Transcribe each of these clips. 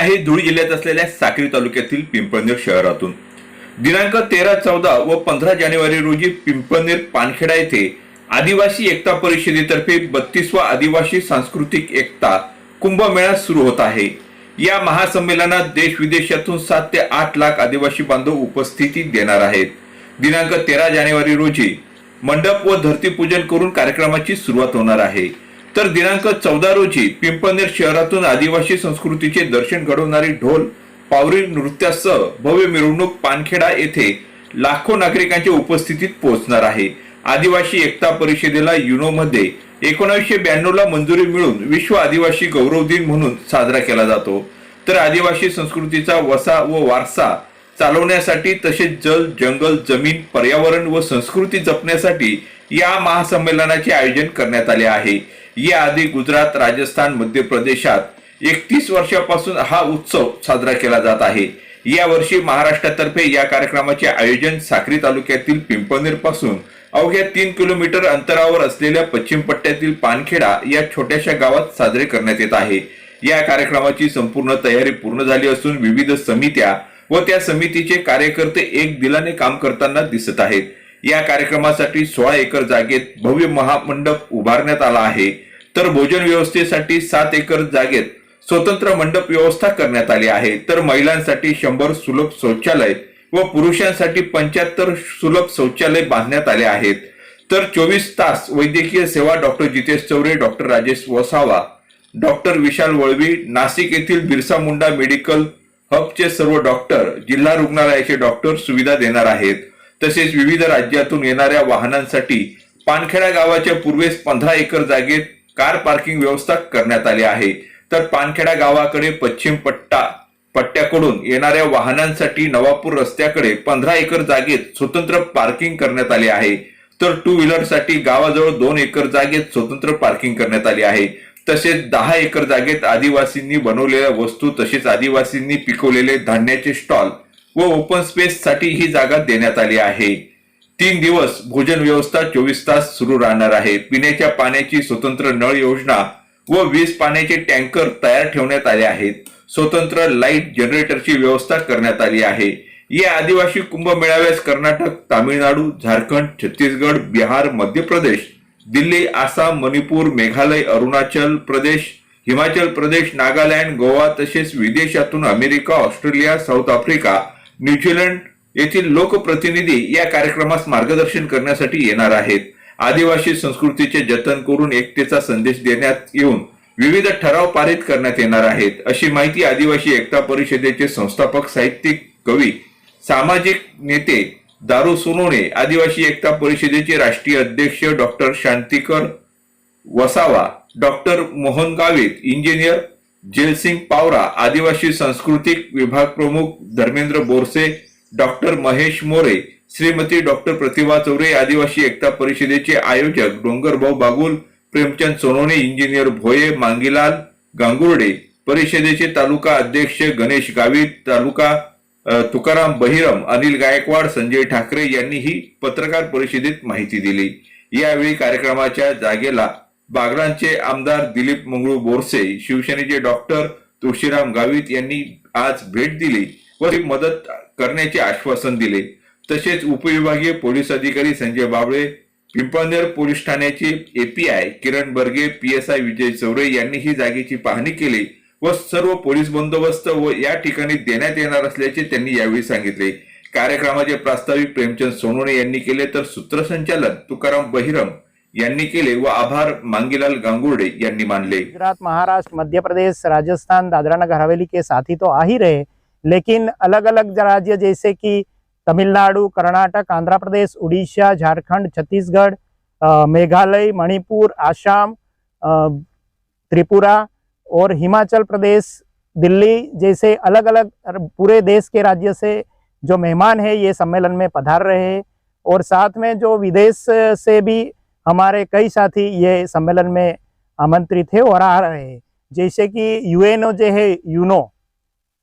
आहे धुळे जिल्ह्यात असलेल्या साक्री तालुक्यातील पिंपळनेर शहरातून. दिनांक तेरा चौदा व पंधरा जानेवारी रोजी पिंपळनेर पानखेडा येथे आदिवासी एकता परिषदेतर्फे बत्तीसवा आदिवासी सांस्कृतिक एकता कुंभमेळा सुरू होत आहे. या महासंमेलनात देश विदेशातून सात ते आठ लाख आदिवासी बांधव उपस्थिती देणार आहेत. दिनांक तेरा जानेवारी रोजी मंडप व धरतीपूजन करून कार्यक्रमाची सुरुवात होणार आहे. तर दिनांक चौदा रोजी पिंपळनेर शहरातून आदिवासी संस्कृतीचे दर्शन घडवणारी ढोल पावरी नृत्यासह भव्य मिरवणूक पानखेडा येथे लाखो नागरिकांच्या उपस्थितीत पोहोचणार आहे. आदिवासी एकता परिषदेला युनोमध्ये एकोणीसशे ब्याण्णव ला मंजुरी मिळून विश्व आदिवासी गौरव दिन म्हणून साजरा केला जातो. तर आदिवासी संस्कृतीचा वसा व वारसा चालवण्यासाठी तसेच जल जंगल जमीन पर्यावरण व संस्कृती जपण्यासाठी या महासंमेलनाचे आयोजन करण्यात आले आहे. याआधी गुजरात राजस्थान मध्य प्रदेशात एकतीस वर्षापासून हा उत्सव साजरा केला जात आहे. या वर्षी महाराष्ट्रातर्फे या कार्यक्रमाचे आयोजन साक्री तालुक्यातील पिंपनेरपासून अवघ्या तीन किलोमीटर अंतरावर असलेल्या पश्चिम पट्ट्यातील पानखेडा या छोट्याशा गावात साजरे करण्यात येत आहे. या कार्यक्रमाची संपूर्ण तयारी पूर्ण झाली असून विविध समित्या व त्या समितीचे कार्यकर्ते एक दिलाने काम करताना दिसत आहेत. या कार्यक्रमासाठी सोळा एकर जागेत भव्य महामंडप उभारण्यात आला आहे. तर भोजन व्यवस्थेसाठी सात एकर जागेत स्वतंत्र मंडप व्यवस्था करण्यात आली आहे. तर महिलांसाठी शंभर सुलभ शौचालय व पुरुषांसाठी पंच्याहत्तर सुलभ शौचालय बांधण्यात आले आहेत. तर चोवीस तास वैद्यकीय सेवा doctor Jitesh Chaure doctor Rajesh Vasava doctor Vishal Valvi Nashik येथील बिरसा मुंडा मेडिकल हबचे सर्व डॉक्टर जिल्हा रुग्णालयाचे डॉक्टर सुविधा देणार आहेत. तसेच विविध राज्यातून येणाऱ्या वाहनांसाठी पानखेडा गावाच्या पूर्वेस पंधरा एकर जागेत कार पार्किंग व्यवस्था करण्यात आली आहे. तर पानखेडा गावाकडे पश्चिम पट्टा पट्ट्याकडून येणाऱ्या वाहनांसाठी नवापूर रस्त्याकडे पंधरा एकर जागेत स्वतंत्र पार्किंग करण्यात आले आहे. तर टू व्हीलरसाठी गावाजवळ दोन एकर जागेत स्वतंत्र पार्किंग करण्यात आली आहे. तसेच दहा एकर जागेत आदिवासींनी बनवलेल्या वस्तू तसेच आदिवासींनी पिकवलेले धान्याचे स्टॉल व ओपन स्पेस साठी ही जागा देण्यात आली आहे. तीन दिवस भोजन व्यवस्था चोवीस तास सुरू राहणार आहे. पिण्याच्या पाण्याची स्वतंत्र नळ योजना व वीज पाण्याचे टँकर तयार ठेवण्यात आले आहेत. स्वतंत्र लाइट जनरेटरची व्यवस्था करण्यात आली आहे. या आदिवासी कुंभमेळाव्यास कर्नाटक तामिळनाडू झारखंड छत्तीसगड बिहार मध्य प्रदेश दिल्ली आसाम मणिपूर मेघालय अरुणाचल प्रदेश हिमाचल प्रदेश नागालँड गोवा तसेच विदेशातून America Australia South Africa New Zealand येथील लोकप्रतिनिधी या कार्यक्रमास मार्गदर्शन करण्यासाठी येणार आहेत. आदिवासी संस्कृतीचे जतन करून एकतेचा संदेश देण्यात येऊन विविध ठराव पारित करण्यात येणार आहेत. अशी माहिती आदिवासी एकता परिषदेचे संस्थापक साहित्यिक कवी सामाजिक नेते दारू सोनवणे आदिवासी एकता परिषदेचे राष्ट्रीय अध्यक्ष doctor Shantikar Vasava doctor Mohan Gavit engineer Jaysing Pawara आदिवासी सांस्कृतिक विभाग प्रमुख धर्मेंद्र बोरसे डॉक्टर महेश मोरे श्रीमती डॉक्टर प्रतिभा चौरे आदिवासी एकता परिषदेचे आयोजक डोंगरभाऊ बागुल प्रेमचंद सोनवणे इंजिनियर भोये मांगीलाल गांगुर्डे परिषदेचे तालुका अध्यक्ष गणेश गावित तालुका तुकाराम बहिरम अनिल गायकवाड संजय ठाकरे यांनी ही पत्रकार परिषदेत माहिती दिली. यावेळी कार्यक्रमाच्या जागेला बागडांचे आमदार दिलीप मंगळू बोरसे शिवसेनेचे डॉक्टर तुळशीराम गावित यांनी आज भेट दिली व मदत करण्याचे आश्वासन दिले. तसेच उपविभागीय पोलीस अधिकारी संजय बाबळे पिंपळनेर पोलीस ठाण्याचे एपीआय किरण बर्गे पीएसआय विजय चौरे यांनी ही जागेची पाहणी केली व सर्व पोलीस बंदोबस्त व या ठिकाणी देण्यात येणार असल्याचे त्यांनी यावेळी सांगितले. कार्यक्रमाचे प्रास्ताविक प्रेमचंद सोनवणे यांनी केले तर सूत्रसंचालन तुकाराम बहिरम यांनी केले व आभार मांगीलाल गांगुर्डे यांनी मानले. गुजरात, महाराष्ट्र मध्य प्रदेश राजस्थान दादरा नगर हवेली के साथी तो आ ही रहे, लेकिन अलग अलग राज्य जैसे कि तमिलनाडु, कर्नाटक आंध्र प्रदेश उड़ीसा, झारखंड, छत्तीसगढ़ मेघालय, मणिपुर, आसाम त्रिपुरा और हिमाचल प्रदेश, दिल्ली जैसे अलग अलग पूरे देश के राज्य से जो मेहमान है, ये सम्मेलन में पधार रहे हैं। और साथ में जो विदेश से भी हमारे कई साथी ये सम्मेलन में आमंत्रित है और आ रहे हैं। जैसे कि यूएनओ जो है यूनो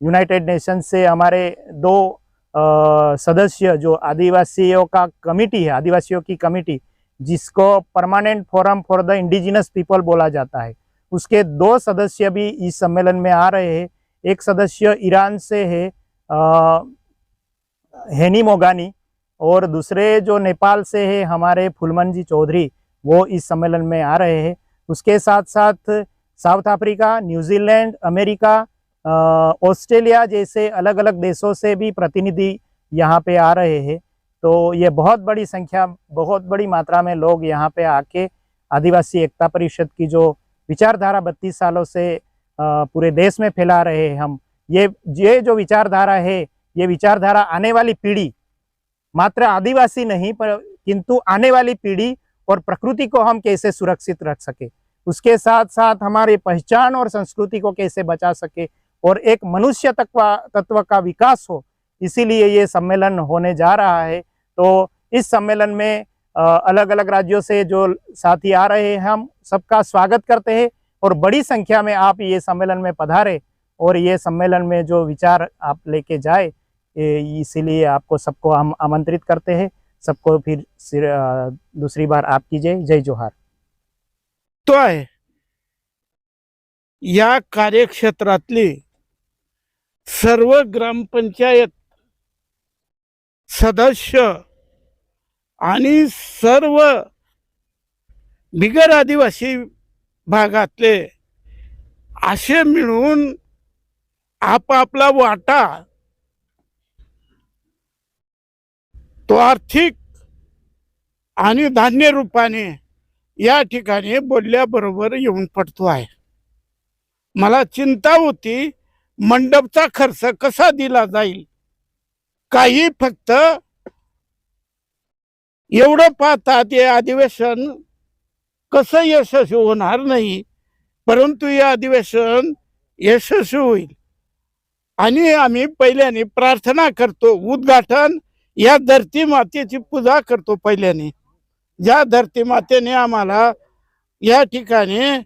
यूनाइटेड नेशन से हमारे दो अ, सदस्य जो आदिवासियों का कमिटी है आदिवासियों की कमिटी जिसको permanent forum for the indigenous people बोला जाता है। उसके दो सदस्य भी इस सम्मेलन में आ रहे हैं। एक सदस्य ईरान से है अ, हेनी मोगानी और दूसरे जो नेपाल से है, हमारे फुलमन जी चौधरी, वो इस सम्मेलन में आ रहे हैं। उसके साथ साथ South Africa, New Zealand, America Australia जैसे अलग अलग देशों से भी प्रतिनिधि यहाँ पे आ रहे हैं। तो ये बहुत बड़ी संख्या, बहुत बड़ी मात्रा में लोग यहाँ पे आके आदिवासी एकता परिषद की जो विचारधारा बत्तीस सालों से पूरे देश में फैला रहे हैं हम। ये ये जो विचारधारा है, ये विचारधारा आने वाली पीढ़ी मात्र आदिवासी नहीं, पर किंतु आने वाली पीढ़ी और प्रकृति को हम कैसे सुरक्षित रख सके? उसके साथ साथ हमारी पहचान और संस्कृति को कैसे बचा सके? और एक मनुष्य तत्व का विकास हो, इसीलिए ये सम्मेलन होने जा रहा है। तो इस सम्मेलन में अलग अलग राज्यों से जो साथी आ रहे हैं, हम सबका स्वागत करते हैं और बड़ी संख्या में आप ये सम्मेलन में पधारे और ये सम्मेलन में जो विचार आप लेके जाए इसीलिए आपको सबको हम आमंत्रित करते हैं। सबको फिर दूसरी बार आपकी जय जय जोहार। तो आहे या कार्यक्षेत्रातली सर्व ग्रामपंचायत सदस्य आणि सर्व बिगर आदिवासी भागातले असे मिळून आपापला वाटा तो आर्थिक आणि धान्य रूपाने या ठिकाणी बोलल्याबरोबर येऊन पडतो आहे. मला चिंता होती मंडपचा खर्च कसा दिला जाईल? काही फक्त एवढं पाहतात हे अधिवेशन कसं यशस्वी होणार नाही परंतु हे अधिवेशन यशस्वी होईल. आणि आम्ही पहिल्याने प्रार्थना करतो उद्घाटन या धरती मातेची पूजा करतो पहिल्याने. ज्या धरती मातेने आम्हाला या ठिकाणी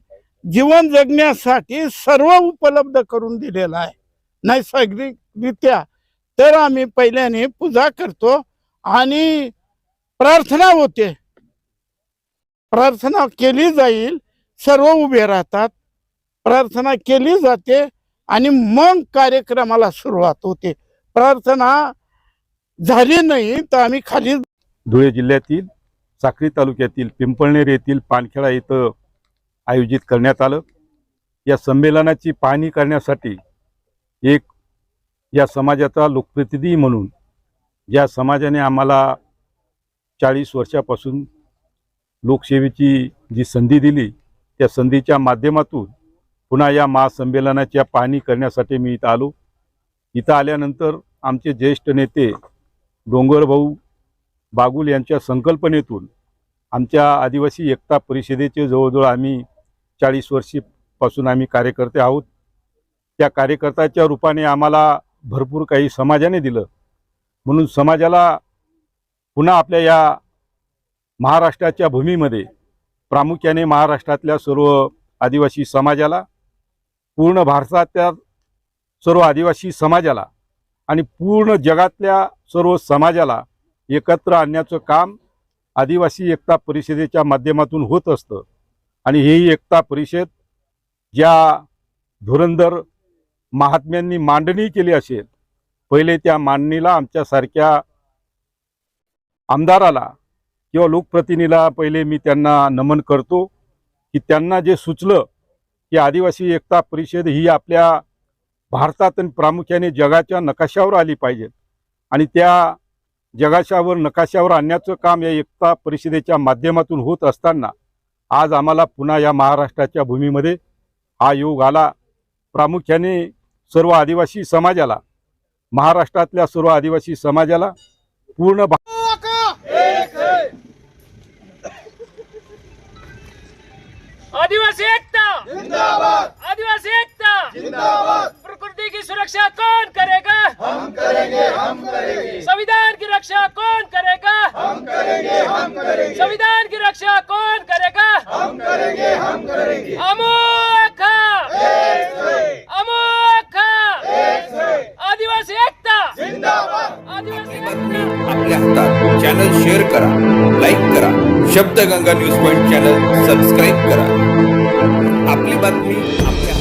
जीवन जगण्यासाठी सर्व उपलब्ध करून दिलेलं आहे. नैसर्गिकरित्या तर आम्ही पहिल्याने पूजा करतो आणि प्रार्थना होते. प्रार्थना केली जाईल सर्व उभे राहतात. प्रार्थना केली जाते आणि मग कार्यक्रमाला सुरुवात होते. प्रार्थना झाली नाही तर आम्ही खाली धुळे जिल्ह्यातील साक्री तालुक्यातील पिंपळनेर येथील पानखेडा इथं आयोजित करण्यात आलं. या संमेलनाची पाहणी करण्यासाठी एक या समाजाचा लोकप्रतिनिधी म्हणून ज्या समाजाने आम्हाला चाळीस वर्षापासून लोकसेवेची जी संधी दिली त्या संधीच्या माध्यमातून पुन्हा या महासंमेलनाच्या पाहणी करण्यासाठी मी इथं आलो. इथं आल्यानंतर आमचे ज्येष्ठ नेते डोंगरभाऊ बागुल यांच्या संकल्पनेतून आमच्या आदिवासी एकता परिषदेचे जवळजवळ आम्ही चाळीस वर्षीपासून आम्ही कार्यकर्ते आहोत. त्या कार्यकर्त्याच्या रूपाने आम्हाला भरपूर काही समाजाने दिलं. म्हणून समाजाला पुन्हा आपल्या या महाराष्ट्राच्या भूमीमध्ये प्रामुख्याने महाराष्ट्रातल्या सर्व आदिवासी समाजाला पूर्ण भारतातल्या सर्व आदिवासी समाजाला आणि पूर्ण जगातल्या सर्व समाजाला एकत्र आणण्याचं काम आदिवासी एकता परिषदेच्या माध्यमातून होत असतं. आणि ही एकता परिषद ज्या धुरंधर महात्म्यांनी मांडणी केली असेल पहिले त्या मांडणीला आमच्यासारख्या आमदाराला किंवा लोकप्रतिनिधीला पहिले मी त्यांना नमन करतो की त्यांना जे सुचलं की आदिवासी एकता परिषद ही आपल्या भारतात आणि प्रामुख्याने जगाच्या नकाशावर आली पाहिजे आणि त्या जगाशावर नकाशावर आणण्याचं काम या एकता परिषदेच्या माध्यमातून होत असताना आज आम्हाला पुन्हा या महाराष्ट्राच्या भूमीमध्ये हा योग आला. प्रामुख्याने सर्व आदिवासी समाजाला महाराष्ट्रातल्या सर्व आदिवासी समाजाला पूर्ण भा- आदिवासी एकता! आदिवासी एकता! प्रकृती की सुरक्षा कोण करेगा? करा लाईक करा. Shabdganga news point channel subscribe करा. आपली बातमी आपल्या